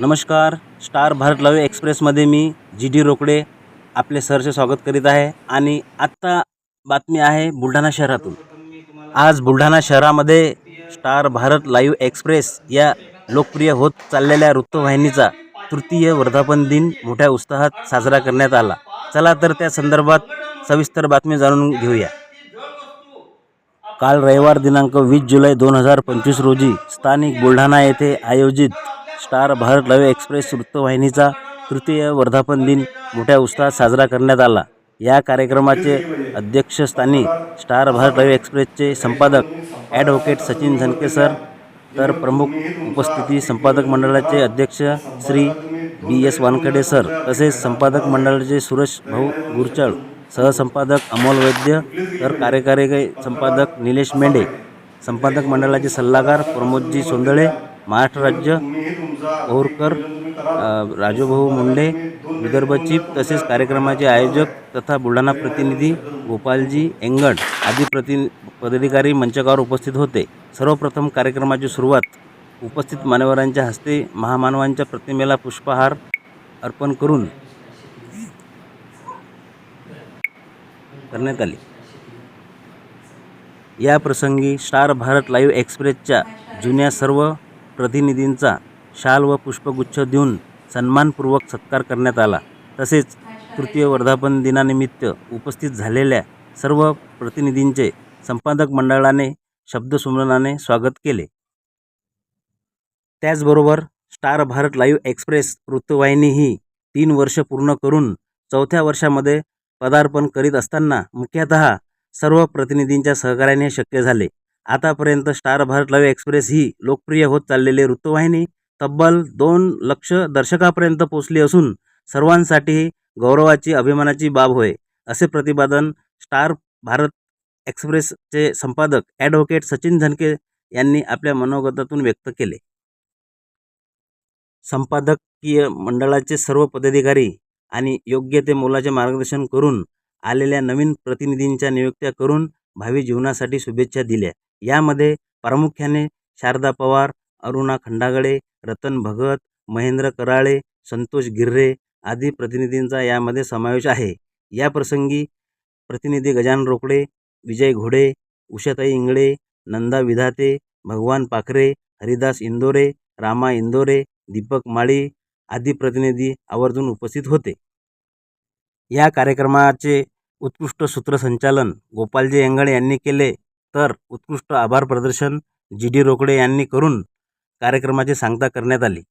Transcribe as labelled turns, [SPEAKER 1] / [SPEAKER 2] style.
[SPEAKER 1] नमस्कार star Bharat live एक्सप्रेसमध्ये मी जी डी रोकडे आपले सरचे स्वागत करीत आहे आणि आत्ता बातमी आहे बुलढाणा शहरातून. आज बुलढाणा शहरामध्ये स्टार भारत लाईव्ह एक्सप्रेस या लोकप्रिय होत चाललेल्या वृत्तवाहिनीचा तृतीय वर्धापन दिन मोठ्या उत्साहात साजरा करण्यात आला. चला तर त्या संदर्भात सविस्तर बातमी जाणून घेऊया. काल रविवार दिनांक वीस जुलै दोन हजार पंचवीस रोजी स्थानिक बुलढाणा येथे आयोजित स्टार भारत लव एक्सप्रेस वृत्तवाहिनीचा तृतीय वर्धापन दिन मोठ्या उत्साहात साजरा करण्यात आला. या कार्यक्रमाचे अध्यक्षस्थानी स्टार भारत लव एक्सप्रेसचे संपादक ॲडव्होकेट सचिन झनके सर तर प्रमुख उपस्थिती संपादक मंडळाचे अध्यक्ष Shri B S Wankhede sir तसेच संपादक मंडळाचे सुरेश भाऊ गुरचळ सहसंपादक अमोल वैद्य तर कार्यकारी संपादक निलेश मेंढे संपादक मंडळाचे सल्लागार प्रमोदजी सोंदळे महाराष्ट्र राज्य पौरकर राजूभाऊ मुंडे विदर्भ चीफ तसेच कार्यक्रमाचे आयोजक तथा बुलढाणा प्रतिनिधी गोपालजी एंगड आदी प्रति पदाधिकारी मंचकावर उपस्थित होते. सर्वप्रथम कार्यक्रमाची सुरुवात उपस्थित मान्यवरांच्या हस्ते महामानवांच्या प्रतिमेला पुष्पहार अर्पण करून करण्यात आली. या प्रसंगी स्टार भारत लाईव्ह एक्सप्रेसच्या जुन्या सर्व प्रतिनिधींचा शाल व पुष्पगुच्छ देऊन सन्मानपूर्वक सत्कार करण्यात आला. तसेच तृतीय वर्धापन दिनानिमित्त उपस्थित झालेल्या सर्व प्रतिनिधींचे संपादक मंडळाने शब्दसुमरणाने स्वागत केले. त्याचबरोबर स्टार भारत लाईव्ह एक्सप्रेस वृत्तवाहिनी ही तीन वर्ष पूर्ण करून चौथ्या वर्षामध्ये पदार्पण करीत असताना मुख्यतः सर्व प्रतिनिधींच्या सहकार्याने शक्य झाले. आतापर्यंत स्टार भारत लाईव्ह एक्सप्रेस ही लोकप्रिय होत चाललेली वृत्तवाहिनी तब्बल दोन लक्ष दर्शकापर्यंत पोचली असून सर्वांसाठी गौरवाची अभिमानाची बाब होय असे प्रतिपादन स्टार भारत एक्सप्रेसचे संपादक ॲडव्होकेट सचिन झनके यांनी आपल्या मनोगतातून व्यक्त केले. संपादकीय मंडळाचे सर्व पदाधिकारी आणि योग्य ते मोलाचे मार्गदर्शन करून आलेल्या नवीन प्रतिनिधींच्या नियुक्त्या करून भावी जीवनासाठी शुभेच्छा दिल्या. यामध्ये प्रामुख्याने शारदा पवार अरुणा खंडागळे रतन भगत महेंद्र कराळे संतोष गिर्रे आदी प्रतिनिधींचा यामध्ये समावेश आहे. या प्रसंगी प्रतिनिधी गजानन रोकडे विजय घोडे उषाताई इंगळे नंदा विधाते भगवान पाखरे हरिदास इंदोरे रामा इंदोरे दीपक माळी आदी प्रतिनिधी आवर्जून उपस्थित होते. या कार्यक्रमाचे उत्कृष्ट सूत्रसंचालन गोपालजी एंगळे यांनी केले. तर उत्कृष्ट आभार प्रदर्शन जी डी रोकडे यांनी करून कार्यक्रमाची सांगता करण्यात आली.